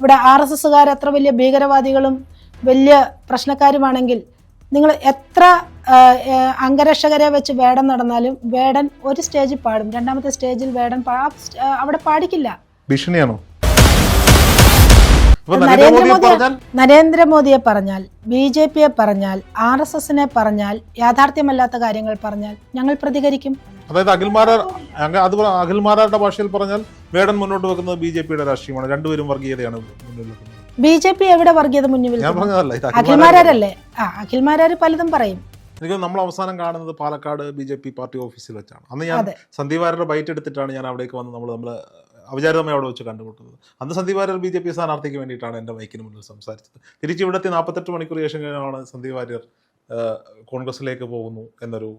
ഇവിടെ R S എസ്സുകാർ എത്ര വലിയ ഭീകരവാദികളും വലിയ പ്രശ്നക്കാരുമാണെങ്കിൽ നിങ്ങൾ എത്ര അംഗരക്ഷകരെ വെച്ച് വേടൻ നടന്നാലും വേടൻ ഒരു സ്റ്റേജിൽ പാടും. രണ്ടാമത്തെ സ്റ്റേജിൽ വേടൻ അവിടെ പാടിക്കില്ല. ഭീഷണിയാണോ? നരേന്ദ്രമോദിയെ പറഞ്ഞാൽ ബി ജെ പിയെ പറഞ്ഞാൽ ആർ എസ് എസിനെ പറഞ്ഞാൽ യാഥാർത്ഥ്യമല്ലാത്ത കാര്യങ്ങൾ പറഞ്ഞാൽ ഞങ്ങൾ പ്രതികരിക്കും. അതായത് അഖിൽമാരാർ അത് അഖിൽമാരാരുടെ ഭാഷയിൽ പറഞ്ഞാൽ വേടൻ മുന്നോട്ട് വെക്കുന്നത് ബി ജെ പിയുടെ രാഷ്ട്രീയമാണ്. രണ്ടുപേരും വർഗീയതയാണ് മുന്നിൽ വെക്കുന്നത് ബി ജെ പി എവിടെ വർഗീയത മുന്നിൽ ഞാൻ പറഞ്ഞതല്ല അഖിൽമാരാർ അഖിൽമാരാരല്ലേ ആ അഖിൽമാരാര് പലതും പറയും. എനിക്ക് നമ്മൾ അവസാനം കാണുന്നത് Palakkad B J P party ഓഫീസിൽ വെച്ചാണ്. അന്ന് ഞാൻ സന്ദീപാരുടെ ബൈറ്റ് എടുത്തിട്ടാണ് ഞാൻ അവിടേക്ക് വന്ന് നമ്മൾ നമ്മൾ അവിചാരിതമായി അവിടെ വെച്ച് കണ്ടുമുട്ടുന്നത്. അന്ന് Sandeep Warrier B J P സ്ഥാനാർത്ഥിക്ക് വേണ്ടിയിട്ടാണ് എന്റെ മൈക്കിന് മുന്നിൽ സംസാരിച്ചത്. തിരിച്ച് ഇവിടുത്തെ നാൽപ്പത്തെട്ട് മണിക്കൂർ ശേഷം കഴിഞ്ഞാണ് സന്ദീപ് വാര്യർ കോൺഗ്രസിലേക്ക് പോകുന്നു എന്നൊരു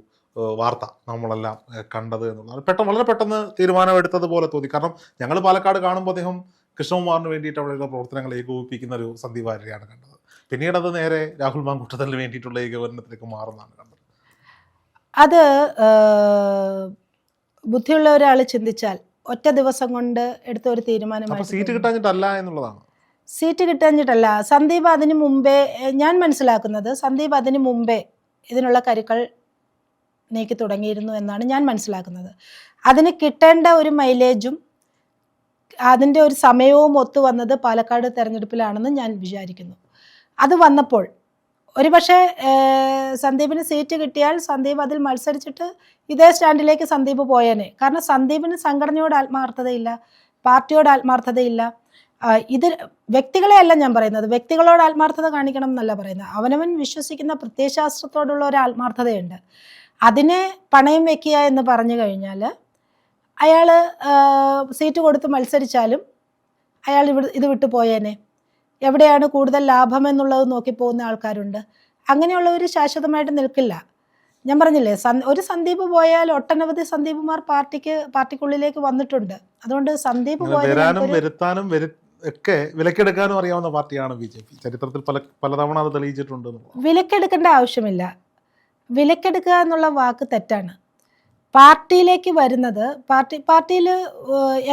വാർത്ത നമ്മളെല്ലാം കണ്ടത് എന്നുള്ളത് പെട്ടെന്ന് വളരെ പെട്ടെന്ന് തീരുമാനമെടുത്തതുപോലെ തോന്നി. കാരണം ഞങ്ങൾ പാലക്കാട് കാണുമ്പോൾ അദ്ദേഹം കൃഷ്ണകുമാറിന് വേണ്ടിയിട്ട് അവിടെയുള്ള പ്രവർത്തനങ്ങൾ ഏകോപിപ്പിക്കുന്ന ഒരു സന്ദീപ് കണ്ടത്. പിന്നീട് അത് നേരെ രാഹുൽ മാങ്കുട്ടത്തിന് വേണ്ടിയിട്ടുള്ള ഏകോപനത്തിലേക്ക് മാറുന്നതാണ് കണ്ടത്. അത് ബുദ്ധിയുള്ള ഒരാൾ ചിന്തിച്ചാൽ ഒറ്റ ദിവസം കൊണ്ട് എടുത്ത ഒരു തീരുമാനമാണ് സീറ്റ് കിട്ടാഞ്ഞിട്ടല്ല എന്നുള്ളതാണ്. സീറ്റ് കിട്ടാഞ്ഞിട്ടല്ല. സന്ദീപ് അതിന് മുമ്പേ ഞാൻ മനസ്സിലാക്കുന്നത് സന്ദീപ് അതിന് മുമ്പേ ഇതിനുള്ള കരുക്കൾ നീക്കി തുടങ്ങിയിരുന്നു എന്നാണ് ഞാൻ മനസ്സിലാക്കുന്നത്. അതിന് കിട്ടേണ്ട ഒരു മൈലേജും അതിന്റെ ഒരു സമയവും ഒത്തു വന്നത് പാലക്കാട് തെരഞ്ഞെടുപ്പിലാണെന്ന് ഞാൻ വിചാരിക്കുന്നു. അത് വന്നപ്പോൾ ഒരുപക്ഷെ സന്ദീപിന് സീറ്റ് കിട്ടിയാൽ സന്ദീപ് അതിൽ മത്സരിച്ചിട്ട് ഇതേ സ്റ്റാൻഡിലേക്ക് സന്ദീപ് പോയേനെ. കാരണം സന്ദീപിന് സംഘടനയോട് ആത്മാർത്ഥതയില്ല പാർട്ടിയോട് ആത്മാർത്ഥതയില്ല. ഇത് വ്യക്തികളെയല്ല ഞാൻ പറയുന്നത്. വ്യക്തികളോട് ആത്മാർത്ഥത കാണിക്കണം എന്നല്ല പറയുന്നത്. അവനവൻ വിശ്വസിക്കുന്ന പ്രത്യയശാസ്ത്രത്തോടുള്ള ഒരു ആത്മാർത്ഥതയുണ്ട്. അതിനെ പണയം വെക്കുക എന്ന് പറഞ്ഞു കഴിഞ്ഞാൽ അയാൾ സീറ്റ് കൊടുത്ത് മത്സരിച്ചാലും അയാൾ ഇവിടെ ഇത് വിട്ടു പോയേനെ. എവിടെയാണ് കൂടുതൽ ലാഭം എന്നുള്ളത് നോക്കി പോകുന്ന ആൾക്കാരുണ്ട്. അങ്ങനെയുള്ളവർ ശാശ്വതമായിട്ട് നിൽക്കില്ല. ഞാൻ പറഞ്ഞില്ലേ സന് ഒരു സന്ദീപ് പോയാൽ ഒട്ടനവധി സന്ദീപുമാർ പാർട്ടിക്ക് പാർട്ടിക്കുള്ളിലേക്ക് വന്നിട്ടുണ്ട്. അതുകൊണ്ട് സന്ദീപ് പോയാലും വരുത്താനും ഒക്കെ വിലക്കെടുക്കാനും അറിയാവുന്ന പാർട്ടിയാണ് ബി ജെ പി. ചരിത്രത്തിൽ പല പലതവണ അത് തെളിയിച്ചിട്ടുണ്ട് വിലക്കെടുക്കേണ്ട ആവശ്യമില്ല. വിലക്കെടുക്കുക എന്നുള്ള വാക്ക് തെറ്റാണ്. പാർട്ടിയിലേക്ക് വരുന്നത് പാർട്ടി പാർട്ടിയിൽ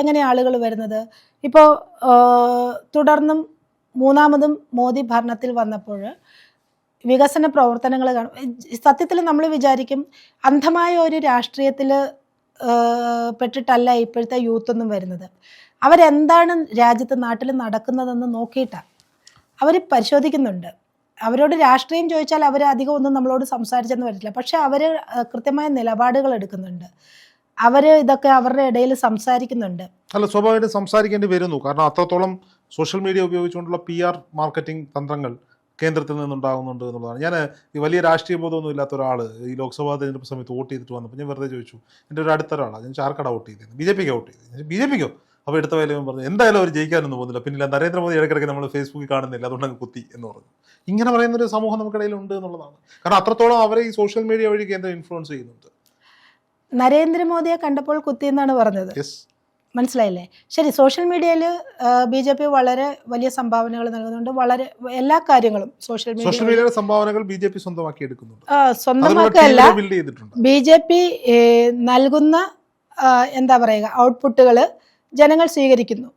എങ്ങനെ ആളുകൾ വരുന്നത്? ഇപ്പോൾ തുടർന്നും മൂന്നാമതും മോദി ഭരണത്തിൽ വന്നപ്പോൾ വികസന പ്രവർത്തനങ്ങൾ സത്യത്തിൽ നമ്മൾ വിചാരിക്കും അന്ധമായ ഒരു രാഷ്ട്രീയത്തിൽ പെട്ടിട്ടല്ല ഇപ്പോഴത്തെ യൂത്ത് ഒന്നും വരുന്നത്. അവരെന്താണ് രാജ്യത്ത് നാട്ടിൽ നടക്കുന്നതെന്ന് നോക്കിയിട്ടാണ് അവർ പരിശോധിക്കുന്നുണ്ട്. അവരോട് രാഷ്ട്രീയം ചോദിച്ചാൽ അവർ അധികം ഒന്നും നമ്മളോട് സംസാരിച്ചെന്ന് വരില്ല. പക്ഷെ അവർ കൃത്യമായ നിലപാടുകൾ എടുക്കുന്നുണ്ട്. അവർ ഇതൊക്കെ അവരുടെ ഇടയിൽ സംസാരിക്കുന്നുണ്ട്. അല്ല സ്വാഭാവികമായിട്ട് സംസാരിക്കേണ്ടി വരുന്നു. കാരണം അത്രത്തോളം സോഷ്യൽ മീഡിയ ഉപയോഗിച്ചുകൊണ്ടുള്ള പി ആർ മാർക്കറ്റിംഗ് തന്ത്രങ്ങൾ കേന്ദ്രത്തിൽ നിന്നുണ്ടാകുന്നുണ്ട് എന്നുള്ളതാണ്. ഞാൻ ഈ വലിയ രാഷ്ട്രീയ ബോധമൊന്നും ഇല്ലാത്ത ഒരാൾ ഈ ലോക്സഭാ തെരഞ്ഞെടുപ്പ് സമയത്ത് വോട്ട് ചെയ്തിട്ട് വന്നപ്പോൾ ഞാൻ വെറുതെ ചോദിച്ചു എന്റെ ഒരു അടുത്ത ഒരാളാണ് ഞാൻ ചാർക്കട വോട്ട് ചെയ്തത്? ബി ജെ പിക്ക് വോട്ട് ചെയ്തത്. ബി ജെ പിക്കോ? അപ്പോൾ എടുത്ത വേലയും പറഞ്ഞു എന്തായാലും അവർ ജയിക്കാനൊന്നും പോകുന്നില്ല. പിന്നില്ല നരേന്ദ്രമോദി ഇടയ്ക്കിടയ്ക്ക് നമ്മൾ ഫേസ്ബുക്കിൽ കാണുന്നില്ല. അതുകൊണ്ട് അങ്ങ് കുത്തി എന്ന് പറഞ്ഞു. ഇങ്ങനെ പറയുന്ന ഒരു സമൂഹം നമുക്കിടയിൽ ഉണ്ട് എന്നുള്ളതാണ്. കാരണം അത്രത്തോളം അവരെ ഈ സോഷ്യൽ മീഡിയ വഴി കേന്ദ്രം ഇൻഫ്ലുവൻസ് ചെയ്യുന്നുണ്ട്? നരേന്ദ്രമോദിയെ കണ്ടപ്പോൾ കുത്തി എന്നാണ് പറഞ്ഞത്. മനസ്സിലായില്ലേ? ശരി സോഷ്യൽ മീഡിയയിൽ ബി ജെ പി വളരെ വലിയ സംഭാവനകൾ നൽകുന്നുണ്ട്. വളരെ എല്ലാ കാര്യങ്ങളും സോഷ്യൽ സോഷ്യൽ മീഡിയയുടെ സംഭാവനകൾ ബി ജെ പി സ്വന്തമാക്കി എടുക്കുന്നുണ്ട്. സ്വന്തമാക്കല്ല. ബി ജെ പി നൽകുന്ന എന്താ പറയുക ഔട്ട്പുട്ടുകൾ ജനങ്ങൾ സ്വീകരിക്കുന്നു.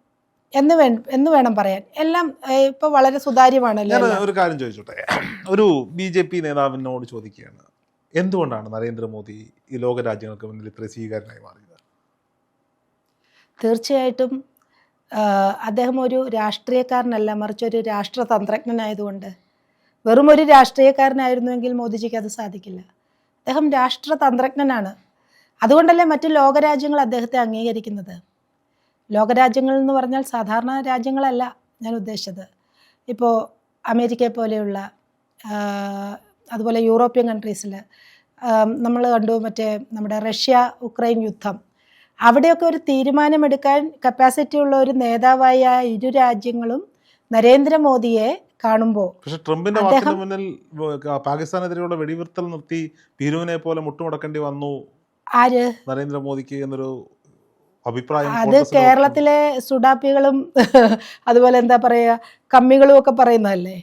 എന്ന് വേ എന്ന് വേണം പറയാൻ. എല്ലാം ഇപ്പൊ വളരെ സുതാര്യമാണല്ലോ ഒരു കാര്യം ചോദിച്ചോട്ടെ? ഒരു ബി ജെ പി നേതാവിനോട് ചോദിക്കുകയാണ്. എന്തുകൊണ്ടാണ് നരേന്ദ്രമോദി ഈ ലോക രാജ്യങ്ങൾക്ക് മുന്നിൽ ഇത്ര സ്വീകാരനായി മാറിയത്? തീർച്ചയായിട്ടും അദ്ദേഹം ഒരു രാഷ്ട്രീയക്കാരനല്ല മറിച്ച് ഒരു രാഷ്ട്രതന്ത്രജ്ഞനായതുകൊണ്ട്. വെറും ഒരു രാഷ്ട്രീയക്കാരനായിരുന്നുവെങ്കിൽ മോദിജിക്ക് അത് സാധിക്കില്ല. അദ്ദേഹം രാഷ്ട്രതന്ത്രജ്ഞനാണ്. അതുകൊണ്ടല്ലേ മറ്റ് ലോകരാജ്യങ്ങൾ അദ്ദേഹത്തെ അംഗീകരിക്കുന്നത്? ലോകരാജ്യങ്ങൾ എന്ന് പറഞ്ഞാൽ സാധാരണ രാജ്യങ്ങളല്ല ഞാൻ ഉദ്ദേശിച്ചത്. ഇപ്പോൾ അമേരിക്കയെ പോലെയുള്ള അതുപോലെ യൂറോപ്യൻ കൺട്രീസിൽ നമ്മൾ കണ്ടു മറ്റേ നമ്മുടെ റഷ്യ ഉക്രൈൻ യുദ്ധം. അവിടെയൊക്കെ ഒരു തീരുമാനമെടുക്കാൻ കപ്പാസിറ്റി ഉള്ള ഒരു നേതാവായ ആ ഇരു രാജ്യങ്ങളും നരേന്ദ്രമോദിയെ കാണുമ്പോൾ പക്ഷെ ട്രംപിന്റെ വാക്കിന് മുന്നിൽ പാകിസ്ഥാനെതിരെയുള്ള വെടിവിർത്തൽ നിർത്തി ഭീരുവിനെ പോലെ മുട്ടുമുടക്കേണ്ടി വന്നു ആര്? നരേന്ദ്രമോദിക്ക് എന്നൊരു അഭിപ്രായം അത് കേരളത്തിലെ സുഡാപ്പികളും അതുപോലെ എന്താ പറയുക കമ്മികളും ഒക്കെ പറയുന്നതല്ലേ?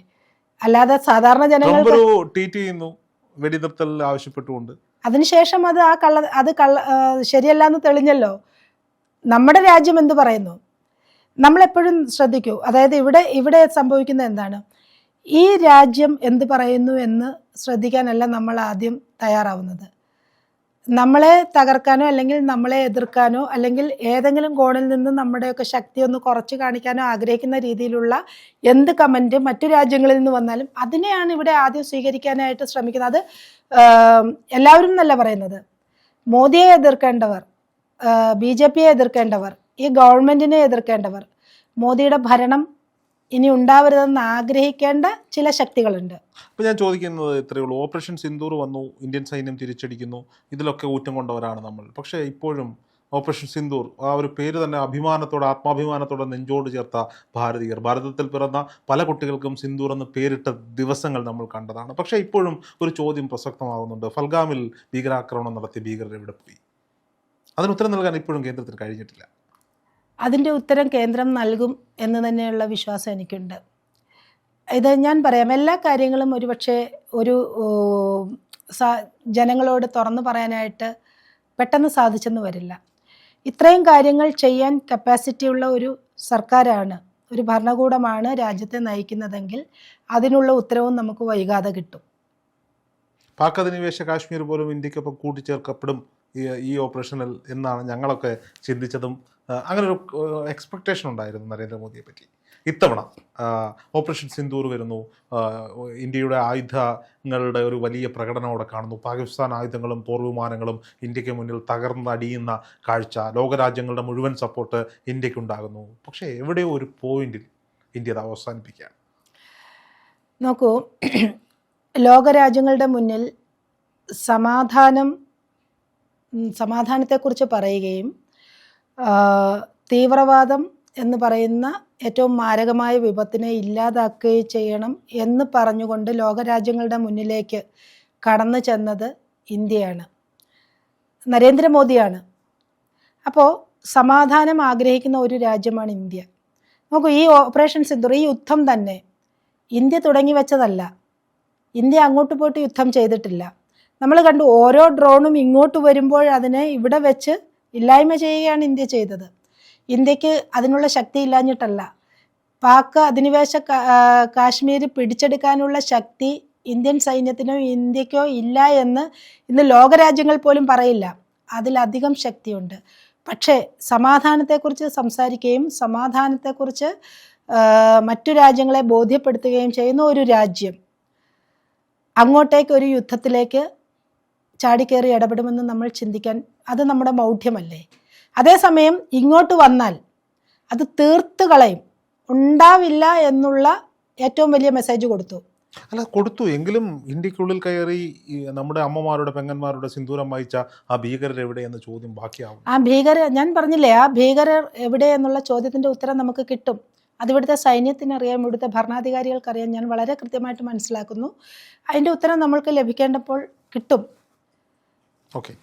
അല്ലാതെ സാധാരണ ജനങ്ങൾ ട്വീറ്റ് ചെയ്യുന്നു വെടിനിർത്തൽ ആവശ്യപ്പെട്ടുകൊണ്ട്. അതിനുശേഷം അത് ആ കള്ള അത് കള്ള ശരിയല്ല എന്ന് തെളിഞ്ഞല്ലോ. നമ്മുടെ രാജ്യം എന്ത് പറയുന്നു? നമ്മളെപ്പോഴും ശ്രദ്ധിക്കൂ. അതായത് ഇവിടെ ഇവിടെ സംഭവിക്കുന്ന എന്താണ്? ഈ രാജ്യം എന്ത് പറയുന്നു എന്ന് ശ്രദ്ധിക്കാനല്ല നമ്മൾ ആദ്യം തയ്യാറാവുന്നത്. നമ്മളെ തകർക്കാനോ അല്ലെങ്കിൽ നമ്മളെ എതിർക്കാനോ അല്ലെങ്കിൽ ഏതെങ്കിലും കോണിൽ നിന്ന് നമ്മുടെയൊക്കെ ശക്തി ഒന്ന് കുറച്ച് കാണിക്കാനോ ആഗ്രഹിക്കുന്ന രീതിയിലുള്ള എന്ത് കമന്റ് മറ്റു രാജ്യങ്ങളിൽ നിന്ന് വന്നാലും അതിനെയാണ് ഇവിടെ ആദ്യം സ്വീകരിക്കാനായിട്ട് ശ്രമിക്കുന്നത്. അത് എല്ലാവരും എന്നല്ല പറയുന്നത്. മോദിയെ എതിർക്കേണ്ടവർ ബി ജെ പിയെ എതിർക്കേണ്ടവർ ഈ ഗവൺമെന്റിനെ എതിർക്കേണ്ടവർ മോദിയുടെ ഭരണം ഇനി ഉണ്ടാവരുതെന്ന് ആഗ്രഹിക്കേണ്ട ചില ശക്തികളുണ്ട്. അപ്പോൾ ഞാൻ ചോദിക്കുന്നത് ഇത്രയേ ഉള്ളൂ. ഓപ്പറേഷൻ സിന്ദൂർ വന്നു ഇന്ത്യൻ സൈന്യം തിരിച്ചടിക്കുന്നു ഇതിലൊക്കെ ഊറ്റം കൊണ്ടവരാണ് നമ്മൾ. പക്ഷേ ഇപ്പോഴും ഓപ്പറേഷൻ സിന്ദൂർ ആ ഒരു പേര് തന്നെ അഭിമാനത്തോടെ ആത്മാഭിമാനത്തോടെ നെഞ്ചോട് ചേർത്ത ഭാരതീയർ. ഭാരതത്തിൽ പിറന്ന പല കുട്ടികൾക്കും സിന്ദൂർ എന്ന് പേരിട്ട ദിവസങ്ങൾ നമ്മൾ കണ്ടതാണ്. പക്ഷേ ഇപ്പോഴും ഒരു ചോദ്യം പ്രസക്തമാകുന്നുണ്ട് ഫൽഗാമിൽ ഭീകരാക്രമണം നടത്തി ഭീകരർ എവിടെ പോയി? അതിന് ഉത്തരം നൽകാൻ ഇപ്പോഴും കേന്ദ്രത്തിന് കഴിഞ്ഞിട്ടില്ല. അതിന്റെ ഉത്തരം കേന്ദ്രം നൽകും എന്ന് തന്നെയുള്ള വിശ്വാസം എനിക്കുണ്ട്. ഇത് ഞാൻ പറയാം എല്ലാ കാര്യങ്ങളും ഒരുപക്ഷെ ഒരു ജനങ്ങളോട് തുറന്നു പറയാനായിട്ട് പെട്ടെന്ന് സാധിച്ചെന്ന് വരില്ല. ഇത്രയും കാര്യങ്ങൾ ചെയ്യാൻ കപ്പാസിറ്റി ഉള്ള ഒരു സർക്കാരാണ് ഒരു ഭരണകൂടമാണ് രാജ്യത്തെ നയിക്കുന്നതെങ്കിൽ അതിനുള്ള ഉത്തരവും നമുക്ക് വൈകാതെ കിട്ടും. പാക് അധിനിവേശ കാശ്മീർ പോലും ഇന്ത്യക്കൊപ്പം കൂട്ടിച്ചേർക്കപ്പെടും ഈ ഓപ്പറേഷനിൽ എന്നാണ് ഞങ്ങളൊക്കെ ചിന്തിച്ചതും അങ്ങനെ ഒരു എക്സ്പെക്ടേഷൻ ഉണ്ടായിരുന്നു നരേന്ദ്രമോദിയെ പറ്റി ഇത്തവണ ഓപ്പറേഷൻ സിന്ദൂർ വരുന്നു ഇന്ത്യയുടെ ആയുധങ്ങളുടെ ഒരു വലിയ പ്രകടനം അവിടെ കാണുന്നു. പാകിസ്ഥാൻ ആയുധങ്ങളും പോർവിമാനങ്ങളും ഇന്ത്യയ്ക്ക് മുന്നിൽ തകർന്നടിയുന്ന കാഴ്ച ലോകരാജ്യങ്ങളുടെ മുഴുവൻ സപ്പോർട്ട് ഇന്ത്യക്കുണ്ടാകുന്നു. പക്ഷേ എവിടെയോ ഒരു പോയിന്റിൽ ഇന്ത്യ അത് അവസാനിപ്പിക്കുകയാണ്? നോക്കൂ ലോകരാജ്യങ്ങളുടെ മുന്നിൽ സമാധാനം സമാധാനത്തെക്കുറിച്ച് പറയുകയും തീവ്രവാദം എന്ന് പറയുന്ന ഏറ്റവും മാരകമായ വിപത്തിനെ ഇല്ലാതാക്കുകയും ചെയ്യണം എന്ന് പറഞ്ഞുകൊണ്ട് ലോകരാജ്യങ്ങളുടെ മുന്നിലേക്ക് കടന്നു ചെന്നത് ഇന്ത്യയാണ്. നരേന്ദ്രമോദിയാണ്. അപ്പോൾ സമാധാനം ആഗ്രഹിക്കുന്ന ഒരു രാജ്യമാണ് ഇന്ത്യ. നോക്കൂ ഈ ഓപ്പറേഷൻ സിന്ദൂർ ഈ യുദ്ധം തന്നെ ഇന്ത്യ തുടങ്ങി വെച്ചതല്ല. ഇന്ത്യ അങ്ങോട്ട് പോയിട്ട് യുദ്ധം ചെയ്തിട്ടില്ല. നമ്മൾ കണ്ടു ഓരോ ഡ്രോണും ഇങ്ങോട്ട് വരുമ്പോൾ അതിനെ ഇവിടെ വെച്ച് ഇല്ലായ്മ ചെയ്യുകയാണ് ഇന്ത്യ ചെയ്തത്. ഇന്ത്യയ്ക്ക് അതിനുള്ള ശക്തി ഇല്ലാഞ്ഞിട്ടല്ല. പാക് അധിനിവേശ കാശ്മീർ പിടിച്ചെടുക്കാനുള്ള ശക്തി ഇന്ത്യൻ സൈന്യത്തിനോ ഇന്ത്യക്കോ ഇല്ല എന്ന് ഇന്ന് ലോകരാജ്യങ്ങൾ പോലും പറയില്ല. അതിലധികം ശക്തിയുണ്ട്. പക്ഷേ സമാധാനത്തെക്കുറിച്ച് സംസാരിക്കുകയും സമാധാനത്തെക്കുറിച്ച് മറ്റു രാജ്യങ്ങളെ ബോധ്യപ്പെടുത്തുകയും ചെയ്യുന്ന ഒരു രാജ്യം അങ്ങോട്ടേക്ക് ഒരു യുദ്ധത്തിലേക്ക് ചാടിക്കേറി ഇടപെടുമെന്ന് നമ്മൾ ചിന്തിക്കാൻ അത് നമ്മുടെ മൗഢ്യമല്ലേ? അതേസമയം ഇങ്ങോട്ട് വന്നാൽ അത് തീർത്ത് കളയും. ഉണ്ടാവില്ല എന്നുള്ള ഏറ്റവും വലിയ മെസ്സേജ് കൊടുത്തു. അല്ല കൊടുത്തു. എങ്കിലും ഇന്ത്യക്കുള്ളിൽ കയറി നമ്മുടെ അമ്മമാരുടെ പെങ്ങന്മാരുടെ സിന്ദൂരം വായിച്ച ആ ഭീകരർ എവിടെ എന്ന ചോദ്യം ബാക്കിയാവും. ആ ഭീകര ഞാൻ പറഞ്ഞില്ലേ ആ ഭീകരർ എവിടെ എന്നുള്ള ചോദ്യത്തിന്റെ ഉത്തരം നമുക്ക് കിട്ടും. അത് ഇവിടുത്തെ സൈന്യത്തിനറിയാം ഇവിടുത്തെ ഭരണാധികാരികൾക്കറിയാം ഞാൻ വളരെ കൃത്യമായിട്ട് മനസ്സിലാക്കുന്നു. അതിന്റെ ഉത്തരം നമ്മൾക്ക് ലഭിക്കേണ്ടപ്പോൾ കിട്ടും. ഓക്കെ.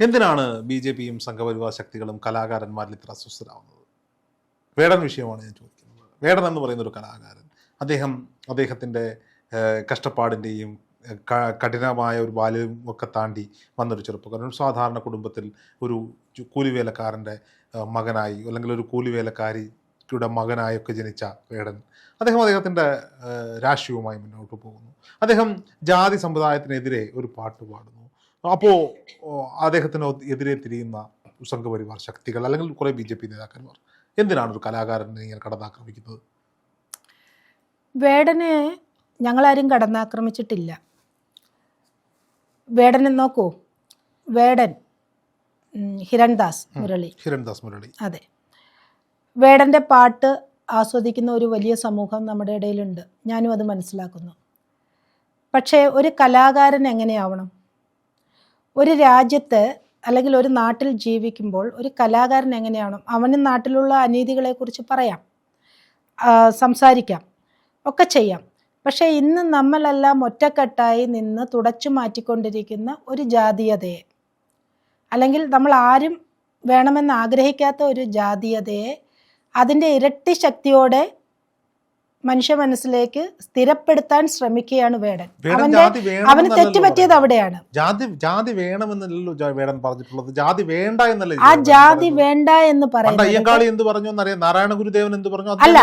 എന്തിനാണ് ബി ജെ പിയും സംഘപരിവാർ ശക്തികളും കലാകാരന്മാരിൽ ഇത്ര അസ്വസ്ഥരാകുന്നത് വേടൻ വിഷയമാണ് ഞാൻ ചോദിക്കുന്നത്. വേടൻ എന്ന് പറയുന്ന ഒരു കലാകാരൻ. അദ്ദേഹം അദ്ദേഹത്തിന്റെ കഷ്ടപ്പാടിന്റെയും കഠിനമായ ഒരു ബാല്യവും ഒക്കെ താണ്ടി വന്നൊരു ചെറുപ്പക്കാരൻ. ഒരു സാധാരണ കുടുംബത്തിൽ ഒരു കൂലിവേലക്കാരന്റെ മകനായി അല്ലെങ്കിൽ ഒരു കൂലിവേലക്കാരിയുടെ മകനായൊക്കെ ജനിച്ച വേടൻ അദ്ദേഹം അദ്ദേഹത്തിന്റെ രാഷ്ട്രീയവുമായി മുന്നോട്ട് പോകുന്നു. അദ്ദേഹം ജാതി സമുദായത്തിനെതിരെ ഒരു പാട്ട് പാടുന്നു. അപ്പോൾ അദ്ദേഹത്തിന് എതിരെ തിരിയുന്ന സംഘപരിവാർ ശക്തികൾ അല്ലെങ്കിൽ കുറേ ബി ജെ പി നേതാക്കന്മാർ എന്തിനാണ് ഒരു കലാകാരനെ ഇങ്ങനെ കടന്നാക്രമിക്കുന്നത്? വേടനെ ഞങ്ങളാരും കടന്നാക്രമിച്ചിട്ടില്ല. വേടനെ നോക്കൂ. വേടൻ ഹിരൺദാസ് മുരളി. ഹിരൺദാസ് മുരളി. അതെ. വേടന്റെ പാട്ട് ആസ്വദിക്കുന്ന ഒരു വലിയ സമൂഹം നമ്മുടെ ഇടയിലുണ്ട്. ഞാനും അത് മനസ്സിലാക്കുന്നു. പക്ഷേ ഒരു കലാകാരൻ എങ്ങനെയാവണം? ഒരു രാജ്യത്ത് അല്ലെങ്കിൽ ഒരു നാട്ടിൽ ജീവിക്കുമ്പോൾ ഒരു കലാകാരൻ എങ്ങനെയാണോ അവന് നാട്ടിലുള്ള അനീതികളെക്കുറിച്ച് പറയാം സംസാരിക്കാം ഒക്കെ ചെയ്യാം. പക്ഷേ ഇന്ന് നമ്മളെല്ലാം ഒറ്റക്കെട്ടായി നിന്ന് തുടച്ചു മാറ്റിക്കൊണ്ടിരിക്കുന്ന ഒരു ജാതീയതയെ അല്ലെങ്കിൽ നമ്മൾ ആരും വേണമെന്ന് ആഗ്രഹിക്കാത്ത ഒരു ജാതീയതയെ അതിന്റെ ഇരട്ടി ശക്തിയോടെ മനുഷ്യ മനസ്സിലേക്ക് സ്ഥിരപ്പെടുത്താൻ ശ്രമിക്കുകയാണ് വേടൻ. അവന്റെ അവന് തെറ്റുപറ്റിയത് അവിടെയാണ്. ജാതി ജാതി വേണമെന്നല്ലല്ലോ വേടൻ പറഞ്ഞിട്ടുള്ളത്. ജാതി വേണ്ട എന്നല്ലേ ആ ജാതി? വേണ്ട എന്ന് പറയുന്നത് അയ്യങ്കാളി എന്ത് പറഞ്ഞു എന്നറിയാം? നാരായണ ഗുരുദേവൻ എന്ത് പറഞ്ഞു? അല്ല,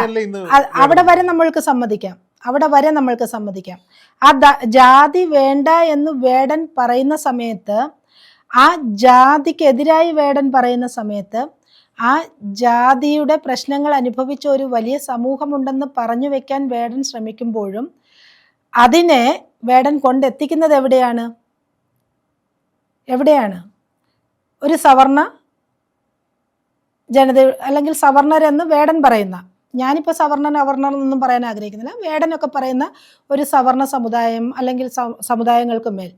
അവിടെ വരെ നമ്മൾക്ക് സമ്മതിക്കാം. അവിടെ വരെ നമ്മൾക്ക് സമ്മതിക്കാം. ആ ജാതി വേണ്ട എന്ന് വേടൻ പറയുന്ന സമയത്ത് ആ ജാതിക്കെതിരായി വേടൻ പറയുന്ന സമയത്ത് ആ ജാതിയുടെ പ്രശ്നങ്ങൾ അനുഭവിച്ച ഒരു വലിയ സമൂഹമുണ്ടെന്ന് പറഞ്ഞു വെക്കാൻ വേടൻ ശ്രമിക്കുമ്പോഴും അതിനെ വേടൻ കൊണ്ടെത്തിക്കുന്നത് എവിടെയാണ്? എവിടെയാണ്? ഒരു സവർണ ജനത അല്ലെങ്കിൽ സവർണരെന്ന് വേടൻ പറയുന്ന ഞാനിപ്പോൾ സവർണൻ അവർണർ എന്നൊന്നും പറയാൻ ആഗ്രഹിക്കുന്നില്ല. വേടനൊക്കെ പറയുന്ന ഒരു സവർണ സമുദായം അല്ലെങ്കിൽ സമുദായങ്ങൾക്ക് മേൽ.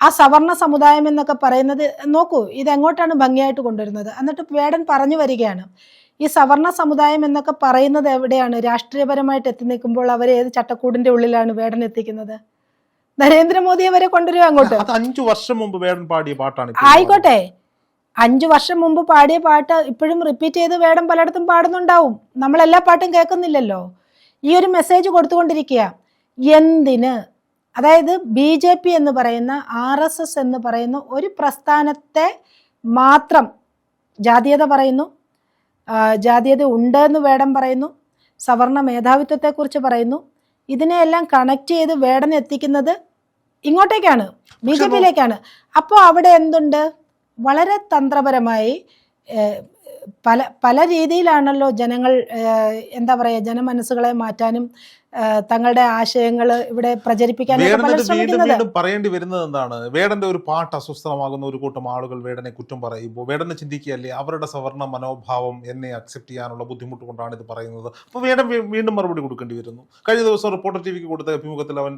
ആ സവർണ സമുദായം എന്നൊക്കെ പറയുന്നത് നോക്കൂ ഇതെങ്ങോട്ടാണ് ഭംഗിയായിട്ട് കൊണ്ടുവരുന്നത്? എന്നിട്ട് വേടൻ പറഞ്ഞു വരികയാണ് ഈ സവർണ സമുദായം എന്നൊക്കെ പറയുന്നത് എവിടെയാണ്? രാഷ്ട്രീയപരമായിട്ട് എത്തി നിൽക്കുമ്പോൾ അവർ ഏത് ചട്ടക്കൂടിന്റെ ഉള്ളിലാണ് വേടൻ എത്തിക്കുന്നത്? നരേന്ദ്രമോദിയെ വരെ കൊണ്ടുവരും അങ്ങോട്ട്? അഞ്ചു വർഷം മുമ്പ് വേടൻ പാടിയ പാട്ടാണ് ആയിക്കോട്ടെ. അഞ്ചു വർഷം മുമ്പ് പാടിയ പാട്ട് ഇപ്പോഴും റിപ്പീറ്റ് ചെയ്ത് വേടം പലയിടത്തും പാടുന്നുണ്ടാവും. നമ്മൾ എല്ലാ പാട്ടും കേൾക്കുന്നില്ലല്ലോ. ഈ ഒരു മെസ്സേജ് കൊടുത്തുകൊണ്ടിരിക്കുക എന്തിന് അതായത് ബി ജെ പി എന്ന് പറയുന്ന ആർ എസ് എസ് എന്ന് പറയുന്ന ഒരു പ്രസ്ഥാനത്തെ മാത്രം ജാതീയത പറയുന്നു. ജാതീയത ഉണ്ട് എന്ന് വേടം പറയുന്നു. സവർണ മേധാവിത്വത്തെക്കുറിച്ച് പറയുന്നു. ഇതിനെയെല്ലാം കണക്ട് ചെയ്ത് വേടൻ എത്തിക്കുന്നത് ഇങ്ങോട്ടേക്കാണ് ബി ജെ പിയിലേക്കാണ്. അപ്പോൾ അവിടെ എന്തുണ്ട്? വളരെ തന്ത്രപരമായി പല പല രീതിയിലാണല്ലോ ജനങ്ങൾ എന്താ പറയുക ജനമനസ്സുകളെ മാറ്റാനും തങ്ങളുടെ ആശയങ്ങൾ ഇവിടെ പ്രചരിപ്പിക്കാൻ വീണ്ടും വീണ്ടും പറയേണ്ടി വരുന്നത് എന്താണ്? വേടന്റെ ഒരു പാട്ട് അസ്വസ്ഥമാകുന്ന ഒരു കൂട്ടം ആളുകൾ വേടനെ കുറ്റം പറയുമ്പോൾ വേടനെ ചിന്തിക്കുകയല്ലേ? അവരുടെ സവർണ മനോഭാവം എന്നെ അക്സെപ്റ്റ് ചെയ്യാനുള്ള ബുദ്ധിമുട്ട് കൊണ്ടാണ് ഇത് പറയുന്നത്. അപ്പോൾ വേടൻ വീണ്ടും മറുപടി കൊടുക്കേണ്ടി വരുന്നു. കഴിഞ്ഞ ദിവസം റിപ്പോർട്ടർ ടി വിക്ക് കൊടുത്ത അഭിമുഖത്തിൽ അവൻ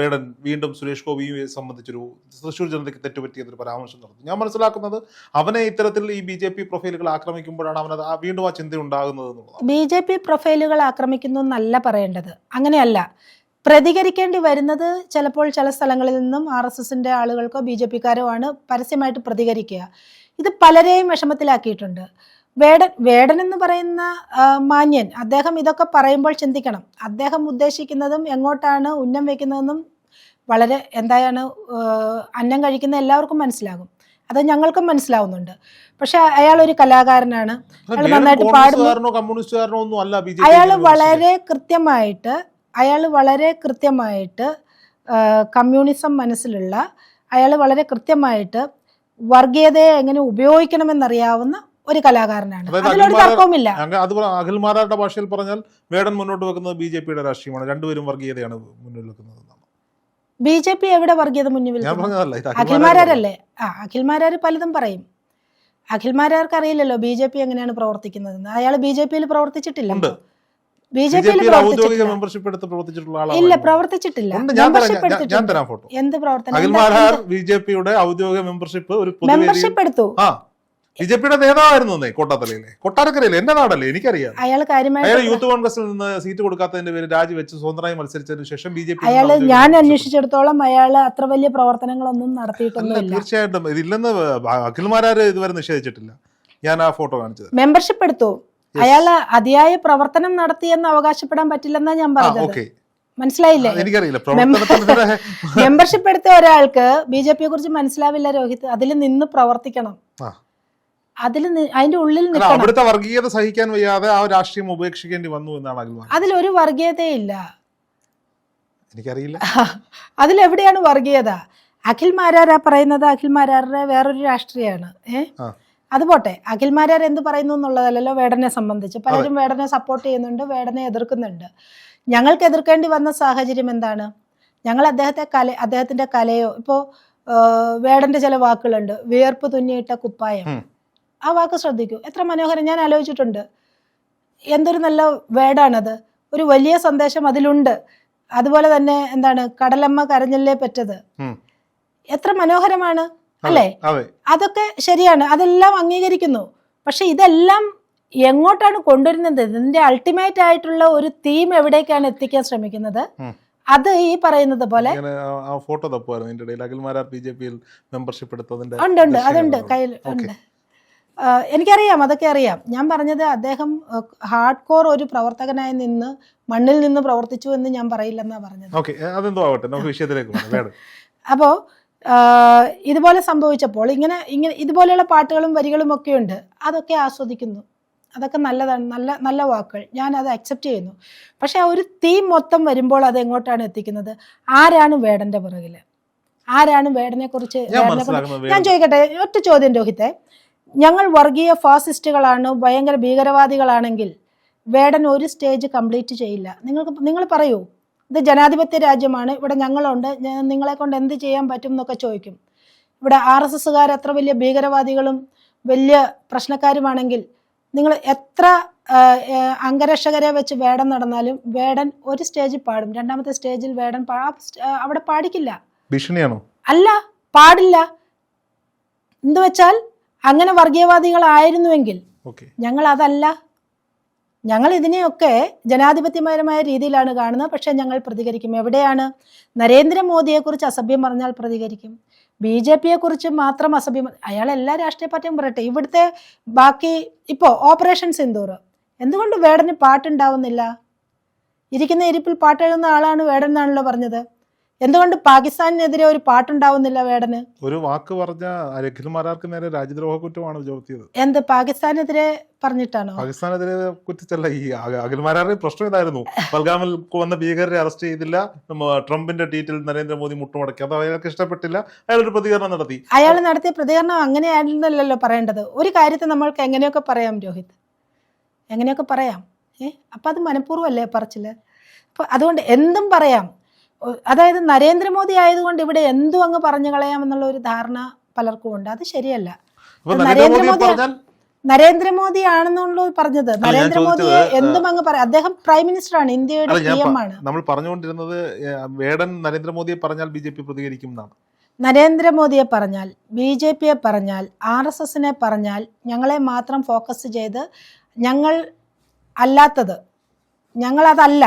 വേടൻ വീണ്ടും സുരേഷ് ഗോപിയെ സംബന്ധിച്ചൊരു തൃശ്ശൂർ ജനതയ്ക്ക് തെറ്റുപറ്റിയതൊരു പരാമർശം നടത്തി. ഞാൻ മനസ്സിലാക്കുന്നത് അവനെ ഇത്തരത്തിൽ ഈ ബി ജെ പി പ്രൊഫൈലുകൾ ആക്രമിക്കുമ്പോഴാണ് അവനത് വീണ്ടും ആ ചിന്ത ഉണ്ടാകുന്നത് ബി ജെ പി പ്രൊഫൈലുകൾ ആക്രമിക്കുന്നു എന്നല്ല പറയേണ്ടത്. അങ്ങനെയല്ല. പ്രതികരിക്കേണ്ടി വരുന്നത് ചിലപ്പോൾ ചില സ്ഥലങ്ങളിൽ നിന്നും ആർ എസ് എസിന്റെ ആളുകൾക്കോ ബി ജെ പിക്കാരോ ആണ് പരസ്യമായിട്ട് പ്രതികരിക്കുക. ഇത് പലരെയും വിഷമത്തിലാക്കിയിട്ടുണ്ട്. വേടൻ വേടൻ എന്ന് പറയുന്ന മാന്യൻ അദ്ദേഹം ഇതൊക്കെ പറയുമ്പോൾ ചിന്തിക്കണം. അദ്ദേഹം ഉദ്ദേശിക്കുന്നതും എങ്ങോട്ടാണ് ഉന്നം വയ്ക്കുന്നതെന്നും വളരെ എന്താണ് അന്നം കഴിക്കുന്ന എല്ലാവർക്കും മനസ്സിലാകും. അത് ഞങ്ങൾക്കും മനസ്സിലാവുന്നുണ്ട്. പക്ഷെ അയാൾ ഒരു കലാകാരനാണ് അയാൾ നന്നായിട്ട് പാടുന്നു. അയാൾ വളരെ കൃത്യമായിട്ട് അയാൾ വളരെ കൃത്യമായിട്ട് കമ്മ്യൂണിസം മനസ്സിലുള്ള അയാൾ വളരെ കൃത്യമായിട്ട് വർഗീയതയെ എങ്ങനെ ഉപയോഗിക്കണമെന്നറിയാവുന്ന ഒരു കലാകാരനാണ്. അതിലൊരു തർക്കവുമില്ല. അത് അഖിൽമാരാരുടെ ഭാഷയിൽ പറഞ്ഞാൽ വേടൻ മുന്നോട്ട് വെക്കുന്നത് ബി ജെ പിയുടെ രാഷ്ട്രീയമാണ്. രണ്ടുപേരും വർഗീയതയാണ് മുന്നിൽ വെക്കുന്നത്. ബി ജെ പി എവിടെ വർഗീയത മുന്നിൽ അഖിൽമാരാരല്ലേ? ആ അഖിൽമാരാർ പലതും പറയും. അഖിൽമാരാർക്ക് അറിയില്ലല്ലോ ബി ജെ പി എങ്ങനെയാണ് പ്രവർത്തിക്കുന്നത് അയാൾ ബി ജെ പിയിൽ പ്രവർത്തിച്ചിട്ടില്ല. ബി ജെ പിയിൽ ഇല്ല പ്രവർത്തിച്ചിട്ടില്ല. എന്ത് പ്രവർത്തനം? ബി ജെ പിയുടെ ഔദ്യോഗിക മെമ്പർഷിപ്പ് മെമ്പർഷിപ്പ് എടുത്തു. ബി ജെ പിയുടെ നേതാവായിരുന്നു കോട്ടാത്തലയിലെ. കൊട്ടാരക്കരയിലെ. എന്റെ നാടല്ലേ? എനിക്കറിയാം. അയാൾ യൂത്ത് കോൺഗ്രസിൽ നിന്ന് സീറ്റ് കൊടുക്കാത്തതിന്റെ പേര് രാജിവെച്ച് സ്വതന്ത്രമായി മത്സരിച്ചതിന് ശേഷം ബി ജെ പി അയാൾ ഞാൻ അന്വേഷിച്ചിടത്തോളം അയാൾ അത്ര വലിയ പ്രവർത്തനങ്ങളൊന്നും നടത്തിയിട്ടൊന്നുമില്ല. തീർച്ചയായിട്ടും. ഇതില്ലെന്ന് അഖിൽമാരാര് ഇതുവരെ നിഷേധിച്ചിട്ടില്ല. ഞാൻ ആ ഫോട്ടോ കാണിച്ചത്. മെമ്പർഷിപ്പ് എടുത്തു. അയാൾ അതിയായ പ്രവർത്തനം നടത്തിയെന്ന് അവകാശപ്പെടാൻ പറ്റില്ലെന്നാ ഞാൻ പറഞ്ഞത്. ഓക്കെ. മനസ്സിലായില്ലേ? മെമ്പർഷിപ്പ് എടുത്ത ഒരാൾക്ക് ബി ജെ പിയെ കുറിച്ച് മനസ്സിലാവില്ല രോഹിത്. അതിൽ നിന്ന് പ്രവർത്തിക്കണം. അതിൽ അതിന്റെ ഉള്ളിൽ അവിടുത്തെ വർഗീയത സഹിക്കാൻ വയ്യാതെ ആ രാഷ്ട്രീയം ഉപേക്ഷിക്കേണ്ടി വന്നു എന്നാണ് അതിലൊരു വർഗീയതയില്ല എനിക്കറിയില്ല. അതിലെവിടെയാണ് വർഗീയത? അഖിൽ മാരാരാ പറയുന്നത്? അഖിൽ മാരാരുടെ വേറൊരു രാഷ്ട്രീയമാണ് ഏഹ്. അത് പോട്ടെ. അഖിൽ മാരാർ എന്ത് പറയുന്നു എന്നുള്ളതല്ലല്ലോ വേടനെ സംബന്ധിച്ച്. പലരും വേടനെ സപ്പോർട്ട് ചെയ്യുന്നുണ്ട് വേടനെ എതിർക്കുന്നുണ്ട്. ഞങ്ങൾക്ക് എതിർക്കേണ്ടി വന്ന സാഹചര്യം എന്താണ്? ഞങ്ങൾ അദ്ദേഹത്തെ കല അദ്ദേഹത്തിന്റെ കലയോ ഇപ്പോ വേടന്റെ ചില വാക്കുകളുണ്ട്. വിയർപ്പ് തുന്നിയിട്ട കുപ്പായം. ആ വാക്ക് ശ്രദ്ധിക്കൂ. എത്ര മനോഹരം ഞാൻ ആലോചിച്ചിട്ടുണ്ട്. എന്തൊരു നല്ല വേർഡാണത്. ഒരു വലിയ സന്ദേശം അതിലുണ്ട്. അതുപോലെ തന്നെ എന്താണ് കടലമ്മ കരഞ്ഞല്ലേ പറ്റത്. എത്ര മനോഹരമാണ് അല്ലേ? അതൊക്കെ ശരിയാണ്. അതെല്ലാം അംഗീകരിക്കുന്നു. പക്ഷെ ഇതെല്ലാം എങ്ങോട്ടാണ് കൊണ്ടുവരുന്നത്? ഇതിന്റെ അൾട്ടിമേറ്റ് ആയിട്ടുള്ള ഒരു തീം എവിടേക്കാണ് എത്തിക്കാൻ ശ്രമിക്കുന്നത്? അത് ഈ പറയുന്നത് പോലെ ഫോട്ടോ തപ്പുമായിരുന്നു. മെമ്പർഷിപ്പ് എടുത്തതിന്റെ ഉണ്ട് ഉണ്ട്. അതുണ്ട്. കയ്യിൽ ഉണ്ട്. എനിക്കറിയാം അതൊക്കെ അറിയാം. ഞാൻ പറഞ്ഞത് അദ്ദേഹം ഹാർഡ് കോർ ഒരു പ്രവർത്തകനായി നിന്ന് മണ്ണിൽ നിന്ന് പ്രവർത്തിച്ചു എന്ന് ഞാൻ പറയില്ലെന്നാ പറഞ്ഞത്. അതെന്തോ ആവട്ടെ നമുക്ക് വിഷയത്തിലേക്ക് അപ്പോൾ ഇതുപോലെ സംഭവിച്ചപ്പോൾ ഇങ്ങനെ ഇങ്ങനെ ഇതുപോലെയുള്ള പാട്ടുകളും വരികളും ഒക്കെ ഉണ്ട്. അതൊക്കെ ആസ്വദിക്കുന്നു. അതൊക്കെ നല്ലതാണ് നല്ല നല്ല വാക്കുകൾ. ഞാൻ അത് അക്സെപ്റ്റ് ചെയ്യുന്നു. പക്ഷെ ആ ഒരു തീം മൊത്തം വരുമ്പോൾ അത് എങ്ങോട്ടാണ് എത്തിക്കുന്നത്? ആരാണ് വേടന്റെ പിറകിൽ ആരാണ് വേടനെ കുറിച്ച് ഞാൻ. ചോദിക്കട്ടെ ഒറ്റ ചോദ്യം രോഹിത്തെ. ഞങ്ങൾ വർഗീയ ഫാസിസ്റ്റുകളാണ് ഭയങ്കര ഭീകരവാദികളാണെങ്കിൽ വേടൻ ഒരു സ്റ്റേജ് കംപ്ലീറ്റ് ചെയ്യില്ല. നിങ്ങൾക്ക് നിങ്ങൾ പറയൂ ഇത് ജനാധിപത്യ രാജ്യമാണ് ഇവിടെ ഞങ്ങളുണ്ട് നിങ്ങളെ കൊണ്ട് എന്ത് ചെയ്യാൻ പറ്റും എന്നൊക്കെ ചോദിക്കും. ഇവിടെ ആർ എസ് എസ്സുകാർ എത്ര വലിയ ഭീകരവാദികളും വലിയ പ്രശ്നക്കാരുമാണെങ്കിൽ നിങ്ങൾ എത്ര അംഗരക്ഷകരെ വെച്ച് വേടൻ നടന്നാലും വേടൻ ഒരു സ്റ്റേജിൽ പാടും. രണ്ടാമത്തെ സ്റ്റേജിൽ വേടൻ അവിടെ പാടിക്കില്ല. ഭീഷണിയാണോ? അല്ല പാടില്ല. എന്ത് വെച്ചാൽ അങ്ങനെ വർഗീയവാദികളായിരുന്നുവെങ്കിൽ ഞങ്ങൾ അതല്ല ഞങ്ങൾ ഇതിനെയൊക്കെ ജനാധിപത്യപരമായ രീതിയിലാണ് കാണുന്നത്. പക്ഷേ ഞങ്ങൾ പ്രതികരിക്കും. എവിടെയാണ്? നരേന്ദ്രമോദിയെക്കുറിച്ച് അസഭ്യം പറഞ്ഞാൽ പ്രതികരിക്കും. ബി ജെ പിയെക്കുറിച്ച് മാത്രം അസഭ്യം അയാൾ എല്ലാ രാഷ്ട്രീയ പാർട്ടിയും പറയട്ടെ. ഇവിടുത്തെ ബാക്കി ഇപ്പോൾ ഓപ്പറേഷൻ സിന്ദൂർ. എന്തുകൊണ്ട് വേടന് പാട്ടുണ്ടാവുന്നില്ല? ഇരിക്കുന്ന ഇരിപ്പിൽ പാട്ടെഴുതുന്ന ആളാണ് വേടൻ എന്നാണല്ലോ പറഞ്ഞത്. എന്തുകൊണ്ട് പാകിസ്ഥാനെതിരെ ഒരു പാട്ടുണ്ടാവുന്നില്ല വേടന്? ഒരു വാക്ക് പറഞ്ഞ അഖിൽ മാരാർക്ക് നേരെ രാജ്യദ്രോഹ കുറ്റമാണ് എന്ത് പാകിസ്ഥാനെതിരെ പറഞ്ഞിട്ടാണോ? പാകിസ്ഥാനെതിരെ കുറ്റിച്ചല്ല ഈ അഖ- അഖിൽ മാരാരുടെ പ്രശ്നം ഇതായിരുന്നു. പൽഗാമിൽ വന്ന ഭീകരരെ അറസ്റ്റ് ചെയ്തില്ല ട്രംപിന്റെ ട്വീറ്റിൽ നരേന്ദ്രമോദി മുട്ടുമടക്കി. അത് അയാൾക്ക് ഇഷ്ടപ്പെട്ടില്ല അയാൾ ഒരു പ്രതികരണം നടത്തി. അയാൾ നടത്തിയ പ്രതികരണം അങ്ങനെയായിരുന്നല്ലോ പറയേണ്ടത്. ഒരു കാര്യത്തെ നമ്മൾക്ക് എങ്ങനെയൊക്കെ പറയാം രോഹിത്? എങ്ങനെയൊക്കെ പറയാം? ഏ? അപ്പം അത് മനഃപൂർവമല്ലേ പറച്ചിൽ? അപ്പോൾ അതുകൊണ്ട് എന്തും പറയാം. അതായത് നരേന്ദ്രമോദി ആയതുകൊണ്ട് ഇവിടെ എന്തു അങ്ങ് പറഞ്ഞു കളയാമെന്നുള്ള ഒരു ധാരണ പലർക്കും ഉണ്ട് അത് ശരിയല്ല. നരേന്ദ്രമോദി നരേന്ദ്രമോദി- ആണെന്നുള്ള പറഞ്ഞത്. നരേന്ദ്രമോദി നരേന്ദ്രമോദിയെ എന്തും അങ്ങ് പറയാം അദ്ദേഹം പ്രൈം മിനിസ്റ്റർ ആണ് ഇന്ത്യയുടെ പി എം ആണ്. നമ്മൾ പറഞ്ഞുകൊണ്ടിരുന്നത് വേടൻ നരേന്ദ്രമോദിയെ പറഞ്ഞാൽ ബി ജെ പി പ്രതികരിക്കും എന്നാണ്. നരേന്ദ്രമോദിയെ പറഞ്ഞാൽ ബി ജെ പിയെ പറഞ്ഞാൽ ആർ എസ് എസിനെ പറഞ്ഞാൽ ഞങ്ങളെ മാത്രം ഫോക്കസ് ചെയ്ത് ഞങ്ങൾ അല്ലാത്തത് ഞങ്ങളതല്ല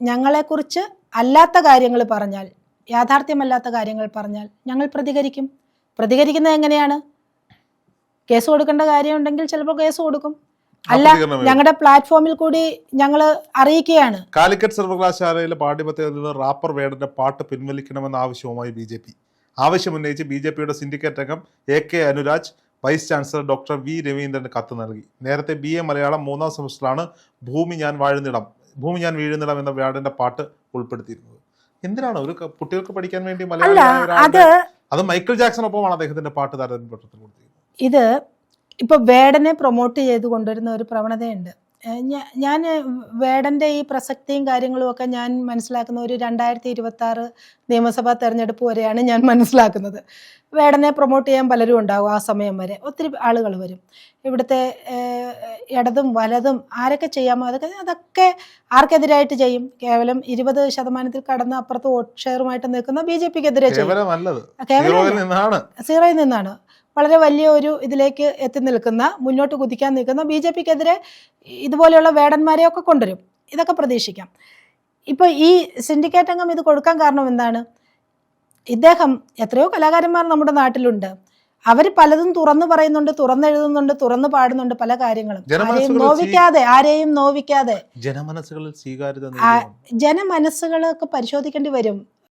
ഞങ്ങളെക്കുറിച്ച് അല്ലാത്ത കാര്യങ്ങൾ പറഞ്ഞാൽ യാഥാർത്ഥ്യമല്ലാത്ത കാര്യങ്ങൾ പറഞ്ഞാൽ ഞങ്ങൾ പ്രതികരിക്കും. പ്രതികരിക്കുന്നത് എങ്ങനെയാണ്? കേസ് കൊടുക്കേണ്ട കാര്യമുണ്ടെങ്കിൽ ചിലപ്പോൾ കേസ് കൊടുക്കും. അല്ല ഞങ്ങളുടെ പ്ലാറ്റ്ഫോമിൽ കൂടി ഞങ്ങൾ അറിയിക്കുകയാണ്. കാലിക്കറ്റ് സർവകലാശാലയിലെ പാഠ്യപദ്ധതിയിൽ നിന്ന് റാപ്പർ വേടന്റെ പാട്ട് പിൻവലിക്കണമെന്ന ആവശ്യവുമായി ബി ജെ പി. ആവശ്യമുന്നയിച്ച് ബി ജെ പിയുടെ സിൻഡിക്കേറ്റ് അംഗം A K Anuraj vice chancellor doctor V രവീന്ദ്രന് കത്ത് നൽകി. നേരത്തെ ബി എ മലയാളം മൂന്നാം സെമസ്റ്ററാണ് ഭൂമി ഞാൻ വാഴുന്നിടം. ഭൂമി ഞാൻ വീഴുന്നിടം എന്ന വ്യാടന്റെ പാട്ട് ഉൾപ്പെടുത്തിയിരുന്നത്. എന്തിനാണ് ഒരു കുട്ടികൾക്ക് പഠിക്കാൻ വേണ്ടി മലയാളം അത് അത് മൈക്കിൾ ജാക്സണൊപ്പമാണ് അദ്ദേഹത്തിന്റെ പാട്ട് താരതമ്യപ്പെടുത്തി ഇത് ഇപ്പൊ വേടനെ പ്രൊമോട്ട് ചെയ്ത് കൊണ്ടുവരുന്ന ഒരു പ്രവണതയുണ്ട്. ഞാൻ വേടന്റെ ഈ പ്രസക്തിയും കാര്യങ്ങളും ഒക്കെ ഞാൻ മനസ്സിലാക്കുന്ന ഒരു രണ്ടായിരത്തി ഇരുപത്തി ആറ് നിയമസഭാ തെരഞ്ഞെടുപ്പ് വരെയാണ് ഞാൻ മനസ്സിലാക്കുന്നത്. വേടനെ പ്രൊമോട്ട് ചെയ്യാൻ പലരും ഉണ്ടാകും ആ സമയം വരെ. ഒത്തിരി ആളുകൾ വരും. ഇവിടുത്തെ ഇടതും വലതും ആരൊക്കെ ചെയ്യാമോ അതൊക്കെ അതൊക്കെ ആർക്കെതിരായിട്ട് ചെയ്യും. കേവലം ഇരുപത് ശതമാനത്തിൽ കടന്ന് അപ്പുറത്ത് വോട്ട് ഷെയറുമായിട്ട് നിൽക്കുന്ന ബി ജെ പിക്കെതിരെ ചെയ്യും. കേവലം സീറോയിൽ നിന്നാണ്. വളരെ വലിയ ഒരു ഇതിലേക്ക് എത്തി നിൽക്കുന്ന മുന്നോട്ട് കുതിക്കാൻ നിൽക്കുന്ന ബി ജെ പിക്കെതിരെ ഇതുപോലെയുള്ള വേടന്മാരെയൊക്കെ കൊണ്ടുവരും. ഇതൊക്കെ പ്രതീക്ഷിക്കാം. ഇപ്പോൾ ഈ സിൻഡിക്കേറ്റ് അംഗം ഇത് കൊടുക്കാൻ കാരണം എന്താണ്? ഇദ്ദേഹം എത്രയോ കലാകാരന്മാർ നമ്മുടെ നാട്ടിലുണ്ട്. അവർ പലതും തുറന്നു പറയുന്നുണ്ട് തുറന്നെഴുതുന്നുണ്ട് തുറന്നു പാടുന്നുണ്ട് പല കാര്യങ്ങളും. ആരെയും നോവിക്കാതെ ആരെയും നോവിക്കാതെ. ജനമനസ്സുകളിൽ സ്വീകാര്യത ജനമനസ്സുകളൊക്കെ പരിശോധിക്കേണ്ടി വരും.